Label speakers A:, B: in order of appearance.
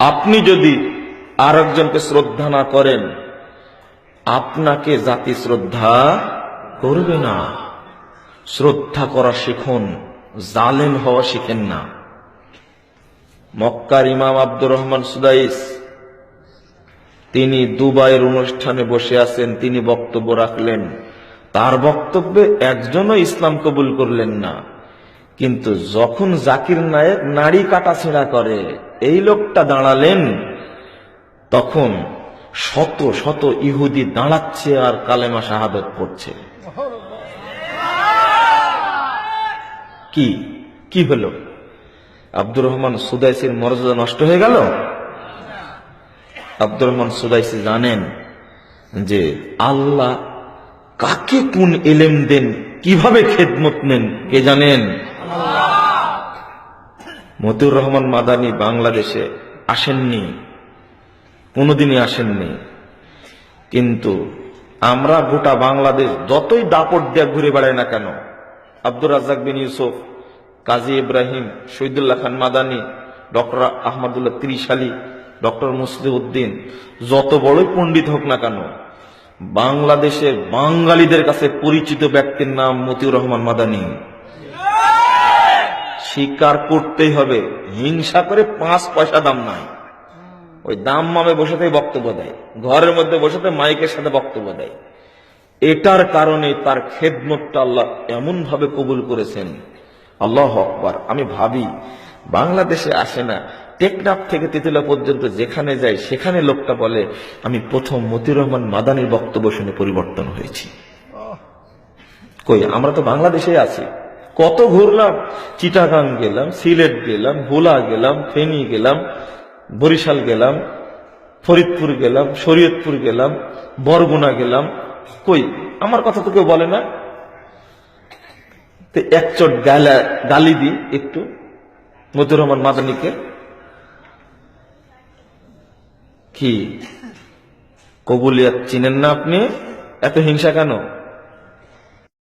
A: আপনি যদি আরেকজনকে শ্রদ্ধা না করেন, আপনাকে জাতি শ্রদ্ধা করবে না। শ্রদ্ধা করা শিখুন, জালেম হওয়া শিখেন না। মক্কার ইমাম আব্দুর রহমান সুদাইস, তিনি দুবাইয়ের অনুষ্ঠানে বসে আছেন, তিনি বক্তব্য রাখলেন। তার বক্তব্যে একজনও ইসলাম কবুল করলেন না। কিন্তু যখন জাকির নায়েক নারী কাটাছেড়া করে এই লোকটা দাঁড়ালেন, তখন শত শত ইহুদি দাঁড়াচ্ছে আর কালেমা শাহাদত পড়ছে। কি? কি হলো? আব্দুর রহমান সুদাইসির মর্যাদা নষ্ট হয়ে গেল? আব্দুর রহমান সুদাইসি জানেন যে আল্লাহ কাকে কোন এলেম দেন, কীভাবে খেদমত নেন, কে জানেন? মতিউর রহমান মাদানি বাংলাদেশে আসেননি, কোনোদিনই আসেননি। কিন্তু আমরা গোটা বাংলাদেশ যতই দাপট দিয়ে ঘুরে বেড়াই না কেন, আব্দুর রাজ্জাক বিন ইউসুফ, কাজী ইব্রাহিম, শহীদুল্লাহ খান মাদানি, ডক্টর আহমদুল্লাহ ত্রিশালী, ডক্টর মুসলিউদ্দিন, যত বড়ই পণ্ডিত হোক না কেন, বাংলাদেশের বাঙালিদের কাছে পরিচিত ব্যক্তির নাম মতিউর রহমান মাদানি। স্বীকার করতেই হবে। হিংসা করে পাঁচ পয়সা দাম নাই। ওই দাম মামে বসে থেকে বক্তব্য দেয়। ঘরের মধ্যে বসে থেকে মাইকের সাথে বক্তব্য দেয়। এটার কারণে তার খেদমতটা আল্লাহ এমন ভাবে কবুল করেছেন। আল্লাহ আকবার। আমি ভাবি বাংলাদেশে আসে না টেকনাফ থেকে তেতুলা পর্যন্ত যেখানে যায় সেখানে লোকটা বলে আমি প্রথম মতিউর রহমান মাদানির বক্তব্য শুনে পরিবর্তন হয়েছি। কই আমরা তো বাংলাদেশে আছি। কত ঘুরলাম? চিটাগাং গেলাম, সিলেট গেলাম, ভোলা গেলাম, ফেনী গেলাম, বরিশাল গেলাম, ফরিদপুর গেলাম, শরীয়তপুর গেলাম, বরগুনা গেলাম। কই? আমার কথা তো কেউ বলে না। তো এক চট গালা, গালি দি একটু, মতিউর রহমান মাদানিকে। কি? কবুলিয়াত চিনেন না আপনি? এত হিংসা কেন?